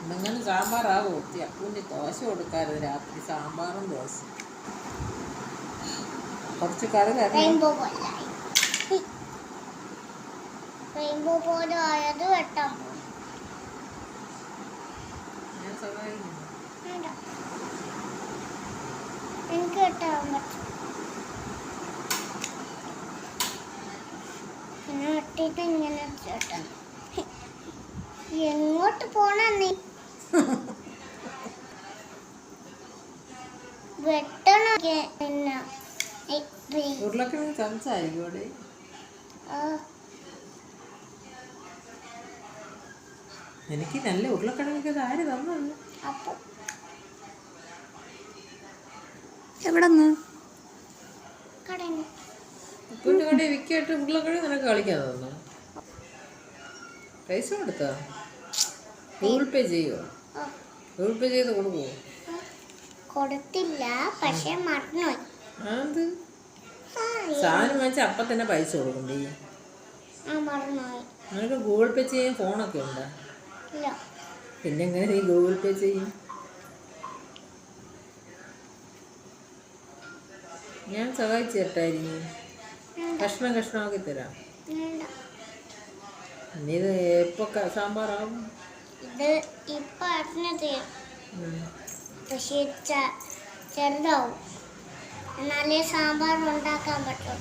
ഇന്നിങ്ങനെ സാമ്പാറാ ഒത്തി അപ്പൂന്റെ ദോശ കൊടുക്കാറുണ്ട് രാത്രി സാമ്പാറും ദോശ. കുറച്ച് കറി റെയിൻബോ പോലായി റെയിൻബോ പോലെ ആയത് വെട്ടാൻ പോകും ഞാൻ സഹായിക്കുന്നു. എനിക്ക് വെട്ടാൻ പറ്റും. പിന്നെ വെട്ടിട്ട് ഇങ്ങനെ എങ്ങോട്ട് പോണ നീ? ഉരുളക്കിഴങ്ങ് ഇവിടെ. എനിക്ക് നല്ല ഉരുളക്കിഴങ്ങൊക്കെ ആര് തന്നത് അപ്പൊ എവിടെ നിന്ന് കടന്നു. ഉപ്പിന്റെ കടയിൽ വിൽക്കായിട്ട് ഉരുളക്കിഴങ്ങ് നിനക്ക് കളിക്കാൻ തന്നു? പൈസ കൊടുത്താ? ഗൂഗിൾ പേ ചെയ്യുമോ ഗൂഗിൾ പേ ചെയ്ത് കൊടുക്കുമോ. കൊടുത്തില്ല പക്ഷെ മറന്നുപോയി. അത് സാധനം. വാങ്ങിച്ചാൽ അപ്പം തന്നെ പൈസ കൊടുക്കണ്ടേ? നിനക്ക് ഗൂഗിൾ പേ ചെയ്യാൻ ഫോണൊക്കെ ഉണ്ടോ? പിന്നെ എങ്ങനെ നീ ഗൂഗിൾ പേ ചെയ്യും? ഞാൻ സഹായിച്ചു തരട്ടായിരിക്കും. കഷ്ണം കഷ്ണമാക്കി തരാം. ഇനി ഇത് എപ്പോൾ സാമ്പാറാവും? ഇത് ഇപ്പൊ തീരും പക്ഷേ ചെറുതാവും എന്നാലേ സാമ്പാർ ഉണ്ടാക്കാൻ പറ്റും.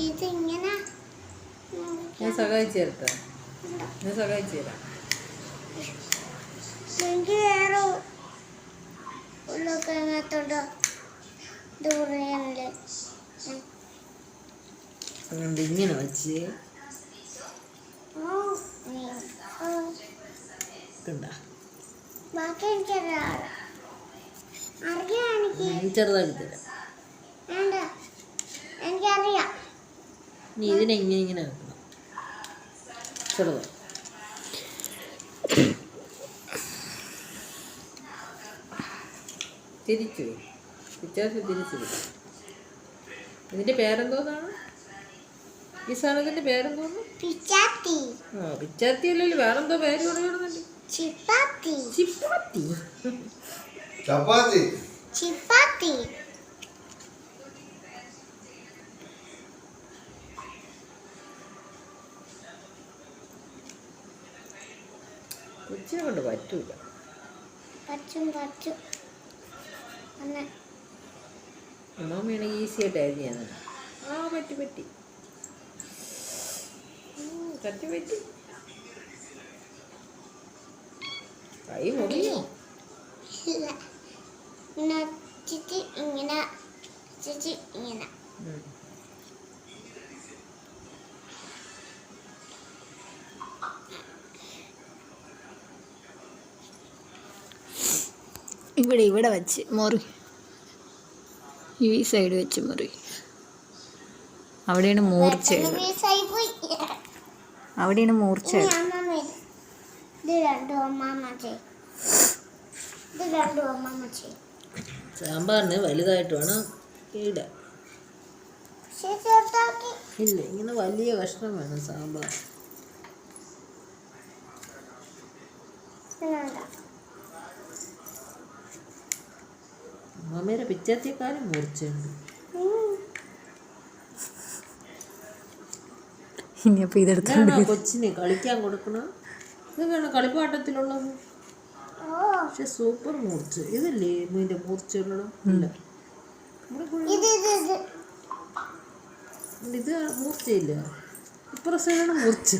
ഇതിങ്ങനെ ഞാൻ സഹായിച്ചു ഞാൻ സഹായിച്ചു തരാം. എനിക്ക് വേറെ ഉള്ളൊക്കെങ്ങത്തോണ്ട് ദൂരെയല്ലേ അതുകൊണ്ട് ഇങ്ങനെ വെച്ച് ചെറുതാക്കി തരാം എനിക്കറിയാം. നീ ഇങ്ങനെ വെക്കണം. തിരിച്ചു? തിരിച്ചു ഇതിന്റെ ഇതിന്റെ പേരെന്തോന്നാണ്? ഈ സാധനത്തിന്റെ പേരെന്തോന്നു? പിച്ചാത്തി. ആ പിച്ചാത്തി അല്ലല്ലോ വേറെന്തോ പേര് പറയുന്നുണ്ട് ചിപ്പാത്തി. ചിപ്പാത്തി? ചപ്പാത്തി. ചിപ്പാത്തി. കൊച്ചിനെ കൊണ്ട് പറ്റൂല. പച്ചും പച്ചും അന്ന് അമ്മാമ്മയാണെങ്കിൽ ഈസി ആയിട്ട് അരിഞ്ഞാണ് ആ പറ്റി പറ്റി. ഉം, പറ്റി കൈ മുറിയോ? ഇങ്ങനെ ഇങ്ങനെ. ഇവിടെ ഇവിടെ വെച്ച് മുറി. ഈ സൈഡ് വെച്ച് മുറി. അവിടെയാണ് മൂർച്ചയുള്ളത്. അവിടെയാണ് മൂർച്ച സാമ്പാറിന് വലുതായിട്ട് വേണം ഇടാൻ ഇല്ല ഇങ്ങനെ വലിയ കഷ്ണം വേണം സാമ്പാർ. അമ്മമ്മയുടെ പിച്ചാത്തിയെക്കാളും മൂർച്ചയുണ്ട്. ഇനിയപ്പോൾ ഇതെടുത്തോണ്ട് കൊച്ചിനെ കൊച്ചിന് കളിക്കാൻ കൊടുക്കണ? ഇതൊക്കെയാണ് കളിപ്പാട്ടത്തിലുള്ളത്? ഓ പക്ഷെ സൂപ്പർ മൂർച്ച. ഇതല്ലേ ഇതിന്റെ മൂർച്ചയുള്ളത് ഇല്ല. ഇത് മൂർച്ചയില്ല. ഇപ്പുറത്താണ് മൂർച്ച.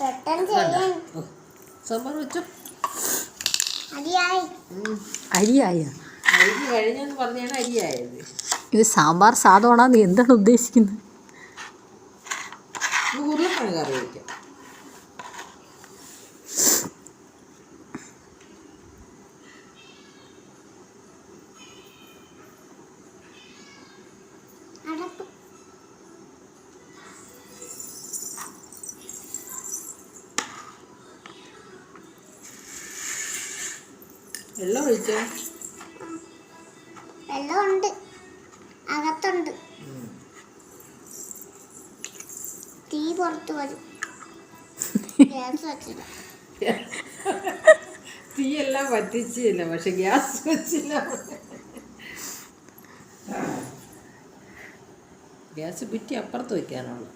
പെട്ടെന്ന് ചെയ്യാൻ. ഓ, സാമ്പാർ വെച്ചോ. അരിയായ. അരി കഴിഞ്ഞെന്ന് പറഞ്ഞാണ് അരിയായത്. ഇത് സാമ്പാർ സാധമാണോ? നീ എന്താണ് ഉദ്ദേശിക്കുന്നത്? ഉരുളക്കിഴങ്ങ് കറി വയ്ക്കാം. അടപ്പ്. വെള്ളം ഒഴിച്ചോ? വെള്ളമുണ്ട്. അകത്തുണ്ട്. തീ പുറത്ത് വരും. ഗ്യാസ് വെച്ചില്ല. തീയെല്ലാം വറ്റിച്ചില്ല പക്ഷെ ഗ്യാസ് വെച്ചില്ല. ഗ്യാസ് പിറ്റി അപ്പുറത്ത് വയ്ക്കാനുള്ളു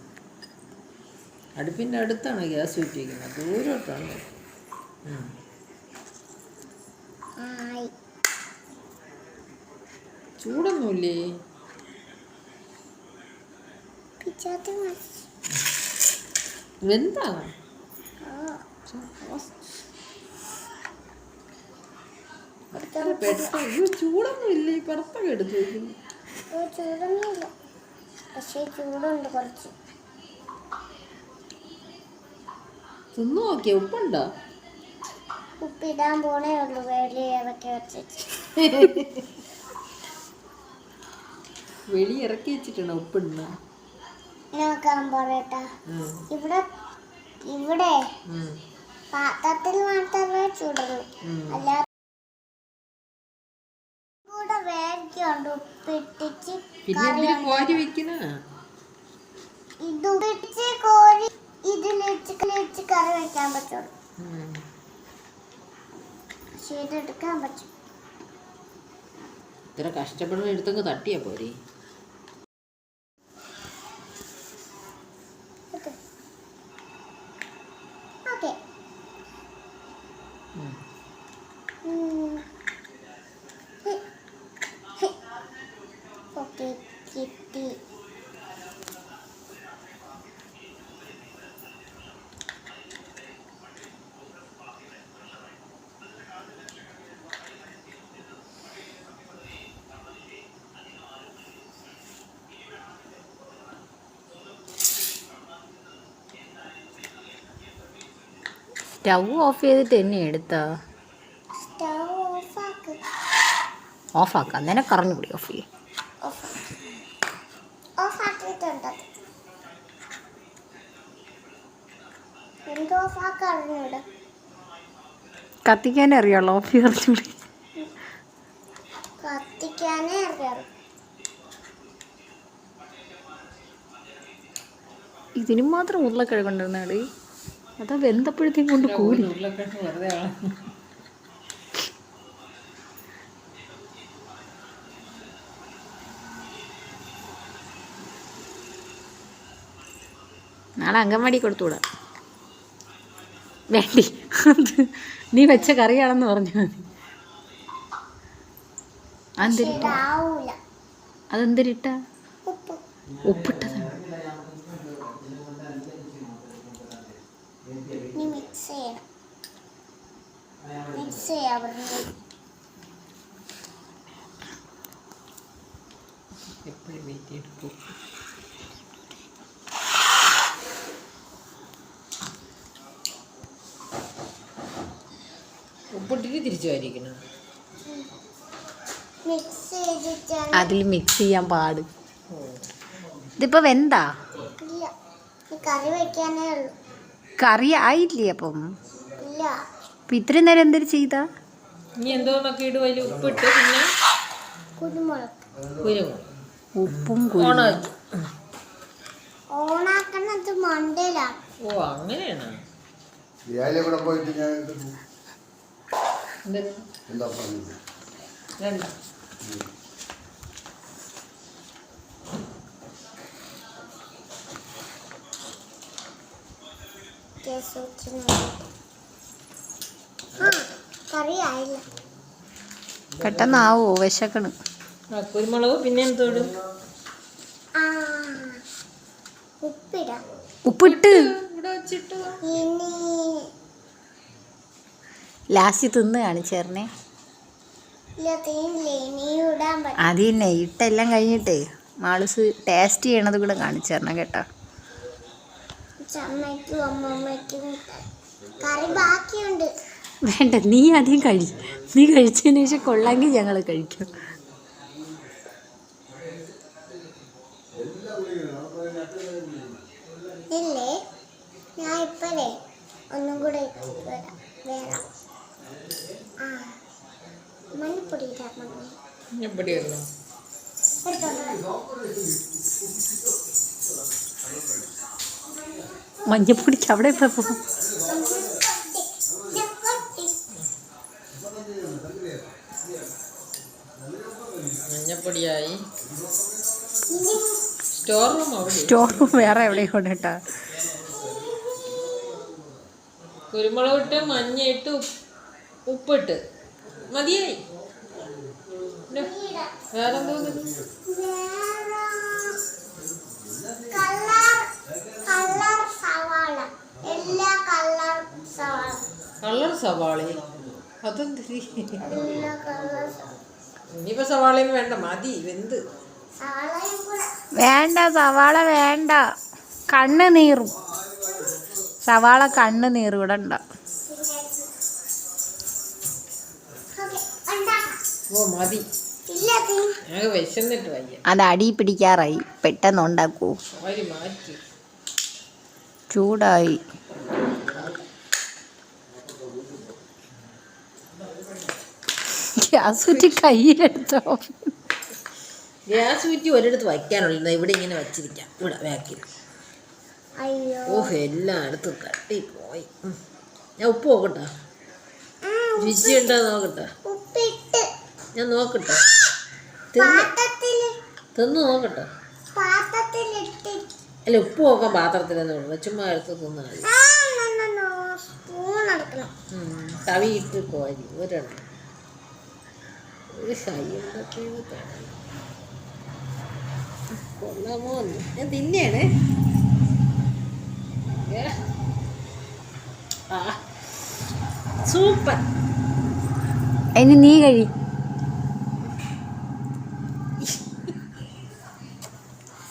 അടുപ്പിന്റെ അടുത്താണ് ഗ്യാസ് വെച്ചിരിക്കുന്നത് ദൂരോട്ടാണ്. ചൂടൊന്നുമില്ലേ? പെട്ടെന്ന് ചൂടൊന്നും ഇല്ല? ഈ എടുത്ത് എടുത്തു ചൂടൊന്നുമില്ല. പക്ഷേ ചൂടുണ്ട് കുറച്ച്. തിന്നു നോക്കിയ? ഉപ്പുണ്ടോ? ഉപ്പിടാൻ പോണേ ഉള്ളൂ. വെളി ഇറക്കി വെച്ചിട്ട്. വെളി ഇറക്കി വെച്ചിട്ടാണ് ഉപ്പിടുന്ന നോക്കാൻ പറയട്ടാ ഇവിടെ ഇവിടെ പാത്രത്തിൽ മാത്രമേ ചൂടുള്ളൂ. അല്ലാതെ കൂടെ വേഗമുണ്ട് ഉപ്പിട്ടിച്ച് കോരി വെക്കുന്ന? ഇത് ഉപ്പിച്ച് കോരി ഇതിലിച്ച് വെച്ച് കറി വെക്കാൻ പറ്റുള്ളൂ. ചെയ്തെടുക്കാൻ പറ്റും. ഇത്ര കഷ്ടപ്പെടുന്ന എടുത്തങ്ങ് തട്ടിയാ പോരെ ഓക്കെ ഉം. ഓക്കെ കിട്ടി സ്റ്റവ് ഓഫ് ചെയ്തിട്ട് എന്നെ എടുത്താ? സ്റ്റൗ ഓഫാക്ക് ഓഫാക്കാം നിനക്ക് അറിഞ്ഞുകൂടി ഓഫ് ചെയ്യും ഓഫ് ഓഫാക്കിയിട്ടുണ്ട് എന്ത് ഓഫാക്കാൻ അറിഞ്ഞൂടെ. കത്തിക്കാനേ അറിയാളോ ഓഫ് ഇതിനും അറിഞ്ഞൂടി? കത്തിക്കാനേ അറിയാറ് ഇതിന് മാത്രം ഉരുളക്കിഴങ്ങുണ്ടായിരുന്നാടി അതാ വെന്തപ്പോഴത്തേക്കും കൊണ്ട് കൂടി. നാളെ അംഗൻവാടി കൊടുത്തുകൂടാ വേണ്ടി. അത് നീ വെച്ച കറിയാണെന്ന് പറഞ്ഞു മതി. അതെന്തിരിട്ട അതെന്തിരിട്ട? ഉപ്പ്. ഉപ്പിട്ടതാണ് മിക്സ് ചെയ്യണം. മിക്സ് ചെയ്യാൻ പറഞ്ഞു എപ്പോഴും വെയിറ്റ് ചെയ്തിട്ട് ഉപ്പിട്ടിട്ട് തിരിച്ചു വരിക്കണം അതിൽ മിക്സ് ചെയ്യാൻ പാട്. ഇതിപ്പോ വെന്താ? ഇല്ല. ഈ കറി വെക്കാനേ ഉള്ളൂ. കറി ആയില്ലേ അപ്പം? ഇല്ല. ഇപ്പൊ ഇത്രയും നേരം എന്തൊരു ചെയ്താ? നീ എന്തോന്നൊക്കെ ഇടും അതിൽ ഉപ്പിട്ട് പിന്നെ കുരുമുളക്. കുരുമുളക്. ഉപ്പും കുരുമുളകും. ഓണാക്കണത് മണ്ടയിലാണ് ഓ അങ്ങനെയാണ്. പോയിട്ട് ഞാൻ എന്താ പറഞ്ഞത്? പെട്ടെന്നാവോ വിശക്കണ്? കുരുമുളക് പിന്നെ എന്തോടും? ആ ഉപ്പിടാം. ഉപ്പിട്ട്. ഇവിടെ വെച്ചിട്ട് ലാസ്റ്റ് തിന്ന് പറ്റും അത് തന്നെ ഇട്ടെല്ലാം കഴിഞ്ഞിട്ടേ മാളൂസ് ടേസ്റ്റ് ചെയ്യണത് കൂടെ കാണിച്ചേരണം കേട്ടോ. വേണ്ട നീ ആദ്യം കഴി. നീ കഴിച്ചതിന് ശേഷം കൊള്ളാമെങ്കിൽ ഞങ്ങൾ കഴിക്കും. ഇല്ലേ? ഞാൻ ഇപ്പോഴേ ഒന്നും കൂടെ വേണം. മഞ്ഞപ്പൊടി എവിടെ ഉള്ളു മഞ്ഞപ്പൊടിക്ക് അവിടെ ഇപ്പൊ മഞ്ഞപ്പൊടിയായി. സ്റ്റോർ റൂം സ്റ്റോർ റൂം വേറെ എവിടെ കൊണ്ടിട്ടാ കുരുമുളക് ഇട്ട് മഞ്ഞ ഇട്ട് ഉപ്പ്- ഉപ്പിട്ട്. മതിയായി. കളർ സവാള എല്ലാ കളർ സവാള. കളർ സവാള അതെന്തിരി? ഇനിയിപ്പോ സവാളയും വേണ്ട മതി വെന്ത്. സവാളയും വേണ്ട സവാള വേണ്ട. കണ്ണ് നീറും സവാള കണ്ണ് നീറിവിടണ്ട ഓ മതി. ഇല്ല തീ ഞങ്ങൾക്ക് വിശന്നിട്ട് വയ്യ. അത് അടി പിടിക്കാറായി. പെട്ടെന്ന് ഉണ്ടാക്കൂ. അവർ മാറ്റി. ചൂടായി. ഗ്യാസ് കുറ്റി കയ്യിലെടുത്തോ. ഗ്യാസ് കുറ്റി ഒരിടത്ത് വയ്ക്കാനുള്ളത് ഇവിടെ ഇങ്ങനെ വച്ചിരിക്കാം. ഇവിടെ ബാക്കിൽ. ഓഹ് എല്ലായിടത്തും കട്ടി പോയി ഞാൻ ഉപ്പ് നോക്കട്ടെ. രുചി ഉണ്ടോ നോക്കട്ടെ. ഞാൻ നോക്കട്ടെ. തിന്ന് പാത്രത്തിൽ തിന്ന് നോക്കട്ടെ. അല്ല ഉപ്പ് നോക്കാൻ പാത്രത്തിലെന്ന് ഉള്ളു. ചുമ്മാ എടുത്ത് തിന്നാൽ മതി. ആ നോ, നോ, നോ. സ്പൂൺ എടുക്കണം. ഉം. തവിയിട്ട് കോരി. ഒരെണ്ണം. ഒരു കൊള്ളാമോ. ഞാൻ തിന്നെയാണ്. ആ. സൂപ്പർ. ഇനി നീ കഴി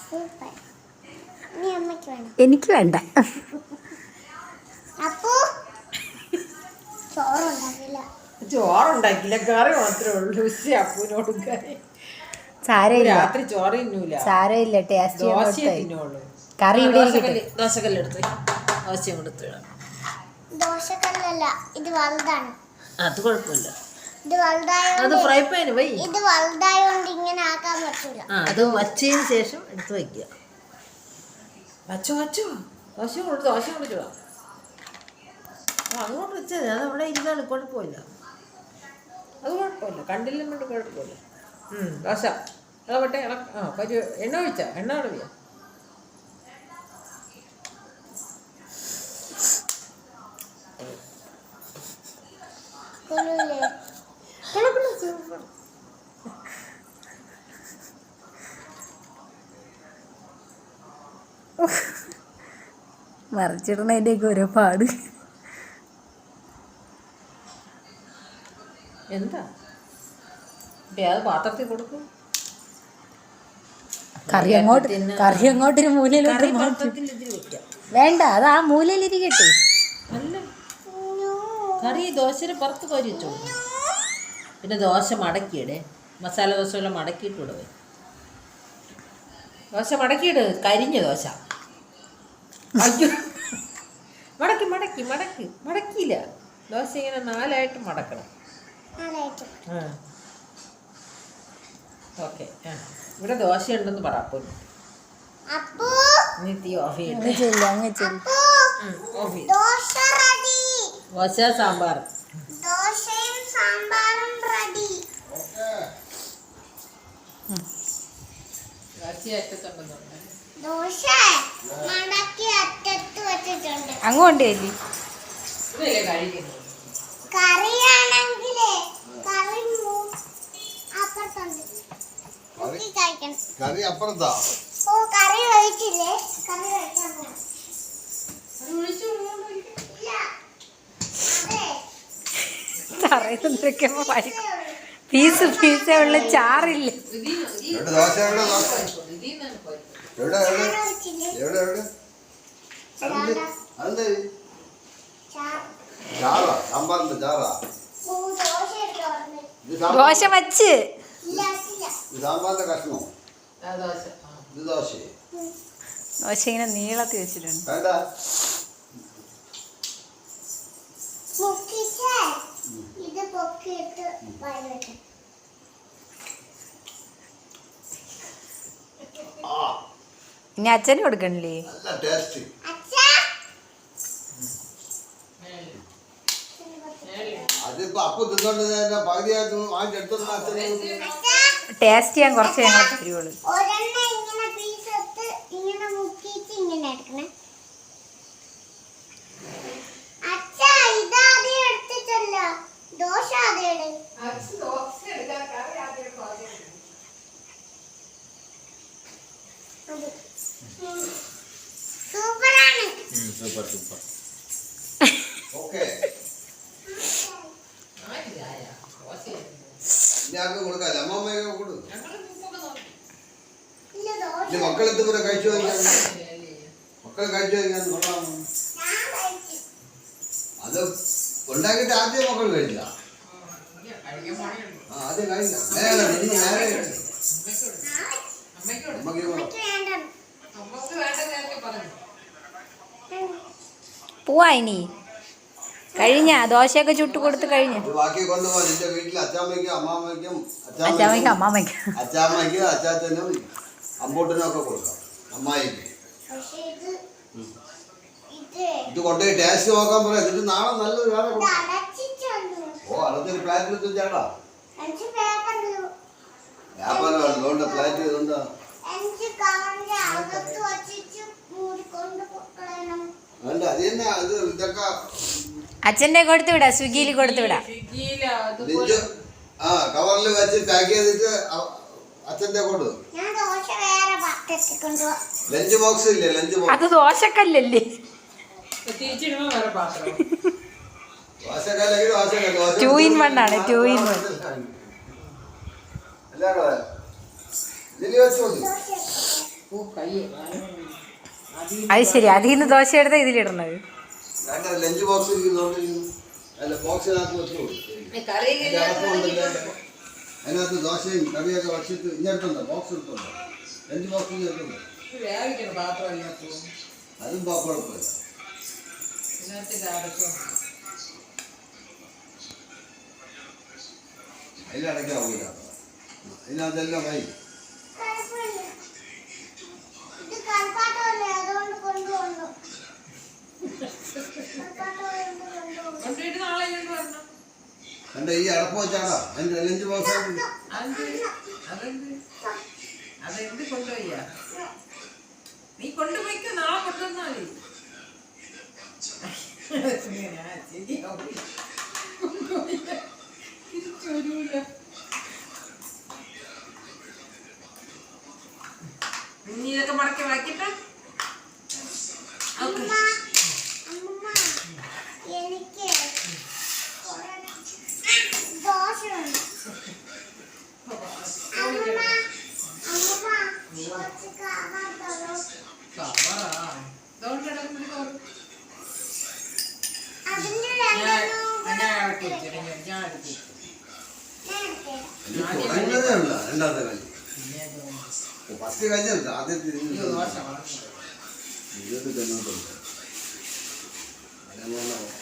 സൂപ്പർ ഇനി അമ്മയ്ക്ക് വേണം എനിക്ക് വേണ്ട. അപ്പോ. ചോറുണ്ടാക്കില്ല. കറി മാത്രമേ ഉള്ളൂ. അപ്പൂനോടും കറി. സാരമില്ല രാത്രി ചോറ് തിന്നൂല. സാരമില്ല ടേസ്റ്റ് കറി ഇവിടെ ഇരിക്കട്ടെ. ദോശക്കല്ല് ദോശക്കല്ല് എടുത്ത് ദോശയും കൊടുത്ത് ദോശക്കല്ലല്ല ഇത് വലുതാണ്. അത് കുഴപ്പമില്ല. ഇത് അത് വലുതായോണ്ട് ഫ്രൈ പാന് വൈ. ഇത് വലുതായോണ്ട് ഇങ്ങനെ ആക്കാൻ പറ്റില്ല അത് വച്ചതിന് ശേഷം എടുത്ത് വയ്ക്കുക വച്ചോ വച്ചോ. ദോശ കൊണ്ട് ദോശ കൊടുക്കുക അതുകൊണ്ട് വെച്ചത് അത് അവിടെ ഇരുന്നാണ് കുഴപ്പമില്ല അത് കുഴപ്പമില്ല. കണ്ടില്ലെന്നുണ്ട് കൊണ്ട് കുഴപ്പമില്ല ദോശ. അതാവട്ടെ ഇളക്ക ആ പരി എണ്ണ ഒഴിച്ചാ? എണ്ണ അടവിയാ മറിച്ചിടണതിന്റെയൊക്കെ ഓരോ പാട്. എന്താ? പാത്രത്തിൽ കൊടുക്കും. കറി അങ്ങോട്ട്. കറി അങ്ങോട്ടൊരു മൂലയിലോട്ട് വേണ്ട അത് ആ മൂലയിലിരിക്കട്ടെ. കറി ദോശയുടെ പുറത്ത് കോരി വെച്ചോളൂ പിന്നെ ദോശ മടക്കിയിടേ. മസാല ദോശ എല്ലാം മടക്കിയിട്ടൂടെ പോയി. ദോശ മടക്കിയിട്. കരിഞ്ഞ ദോശ. അയ്യോ. മടക്കി മടക്കി മടക്കി മടക്കിയില്ല. ദോശ ഇങ്ങനെ നാലായിട്ട് മടക്കണം. ആ. ഓക്കെ ആ. ഇവിടെ ദോശ ഉണ്ടെന്ന് പറ അപ്പോൾ അപ്പോ. നീ ഓഫ് ചെയ്യട്ടെ. ദോശ സാമ്പാർ. ദോശയും സാമ്പാറും റെഡി. ദോശ മടക്കി അറ്റത്ത് വെച്ചിട്ടുണ്ട് അങ്ങോട്ട് കഴിക്കുന്നത് കറിയാണെങ്കിലേ കറി മൂ- അപ്പുറത്തുണ്ട്. കറി അപ്പുറത്താ? ഓ കറി ഒഴിച്ചില്ലേ കറി കഴിക്കാൻ പീസ് പീസേ ഉള്ള ചാറില്ല. എവിടെ ദോശ എവിടെ ദോശ? എവിടെ എവിടെ? എവിടെ എവിടെ? അതെന്ത്? സാമ്പാറിന്റെ ദോശ വച്ച്. സാമ്പാറിന്റെ കഷ്ണോ? ദോശ. ഇത് ദോശ. ദോശ ഇങ്ങനെ നീളത്തി വെച്ചിട്ടുണ്ട്. വേണ്ട. ഇത് പൊക്കിയിട്ട് ഇനി അച്ഛന് കൊടുക്കണില്ലേ? അതിപ്പോ അപ്പൊ തിന്നോണ്ട് തന്നെ പകുതിയായിട്ട് വാങ്ങിച്ചെടുത്തു ടേസ്റ്റ് ചെയ്യാൻ കുറച്ച് ഞങ്ങൾ തരുവുള്ളൂ ഒരെണ്ണം ഇങ്ങനെ പീസ് എടുത്ത് ഇങ്ങനെ മുക്കിയിട്ട് ഇങ്ങനെ എടുക്കണേ അച്ഛാ ഇതാദ്യം എടുത്തിട്ടല്ലോ ദോശ ആദ്യം ഇട്. അത്. സൂപ്പറാണ് സൂപ്പർ സൂപ്പർ ഓക്കെ ഞാൻ കൊടുക്കാല്ല അമ്മമ്മയൊക്കെ കൊടുക്കും ഇല്ല ദോശ ഇനി മക്കളെത്ത് കൂടെ കഴിച്ചു വയ്ക്കാൻ മക്കൾ കഴിച്ചു കഴിഞ്ഞാൽ കൊള്ളാം. കഴിച്ചു അത് ഉണ്ടാക്കിയിട്ട് ആദ്യം മക്കൾ കഴിച്ച ആ ആദ്യം കഴിച്ചില്ല. നേരെ നിന്ന് നേരെ കഴിച്ചു? പോവാ ഇനി. കഴിഞ്ഞ ദോശയൊക്കെ ചുട്ട് കൊടുത്ത് കഴിഞ്ഞ്. ബാക്കി കൊണ്ടുപോ നിന്റെ വീട്ടിൽ അച്ചാമ്മയ്ക്കും അമ്മാമ്മയ്ക്കും അച്ചാമ്മയ്ക്കും അമ്മാമ്മയ്ക്കും. അച്ചാമ്മയ്ക്കും അച്ചാച്ചനും അമ്പോട്ടനും ഒക്കെ കൊടുക്കാം. അമ്മായിക്ക്. ഇത് കൊണ്ടുപോയി ടേസ്റ്റ് നോക്കാൻ പറയാം എന്നിട്ട് നാളെ നല്ലൊരു വേറെ ഓ അതൊരു പ്ലാറ്റ് എടുത്ത് ചേട്ടാ വ്യാപാരം അതുകൊണ്ട് പ്ലാറ്റ് ഇതുകൊണ്ട് എനിക്ക് കവറിന്റെ അകത്ത് വച്ചിട്ട് മൂടിക്കൊണ്ട് കളയണം വേണ്ട അത് തന്നെ ഇത് ഇതൊക്കെ അച്ഛന്റെ കൊടുത്തു വിടാം സ്വിഗ്ഗിയിൽ കൊടുത്തു വിടാം. ആ കവറിൽ വെച്ച് പാക്ക് ചെയ്തിട്ട് അച്ഛന്റെ കൊണ്ട് ലഞ്ച് ബോക്സ് ഇല്ലേ? Lunch box. അത് ദോശക്കല്ലല്ലേ? one ആണ്, ഇൻ അത് ശരി അതിൽ നിന്ന് ദോശ എടുത്ത ഇതിലിടണത് വേണ്ട ലഞ്ച് ബോക്സ് ബോക്സിനകത്ത് വെച്ച് അതിനകത്ത് ദോശയും കറിയൊക്കെ വച്ചിട്ട് ഇഞ്ഞെടുത്തുണ്ടോ? ബോക്സ് എടുത്തുണ്ടോ? രണ്ട് ബോക്സ് ഇഞ്ഞെടുത്തുണ്ടോ? അതും കുഴപ്പമില്ല. അതിലടയ്ക്കാവൂല അതിനകത്തെല്ലാം വൈ കൊണ്ടുപോയിട്ട് നാളെ എന്റെ ഈ അടപ്പ് വെച്ചാടാ. അതിന്റെ ലഞ്ച് ബോക്സ് അതെന്ത്? കൊണ്ടുപോയ്യാ? നീ കൊണ്ടുപോയിക്കോ നാളെ കൊണ്ടുവന്നാ മതി. ഇനി ഇതൊക്കെ മടക്കി വാക്കിട്ട്? അമ്മ അമ്മമ്മ എനിക്ക് കുറെ ദോശ വേണം അമ്മമ്മ അമ്മമ്മ കുറച്ച് കാണാൻ തരോ അതിന്റെ രണ്ടെണ്ണം ഞാൻ ഇറക്കി വെച്ചിട്ട് ഞാൻ ഇറക്കി തുടങ്ങുന്നതേ ഉള്ളൂ രണ്ടാമത്തെ കളി ഫസ്റ്റ് കഴിഞ്ഞില്ല ആദ്യം തിരിഞ്ഞു ദോശ വളർന്നു ഇരുപത് തെണ്ണൂറ്റുണ്ട് അതേപോലെ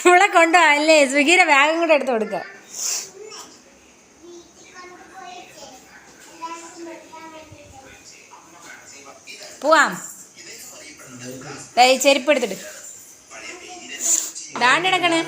ഇവിടെ കൊണ്ടോ അല്ലേ സ്വിഗ്ഗിയുടെ ബാഗും കൂടെ എടുത്ത് കൊടുക്കാം. വീട്ടിൽ കൊണ്ടുപോയിട്ട് എല്ലാവർക്കും കൊടുക്കാൻ വേണ്ടിയിട്ട് പോവാം ചെരുപ്പ് എടുത്തിട്ട് ദാണ്ട് കിടക്കണേ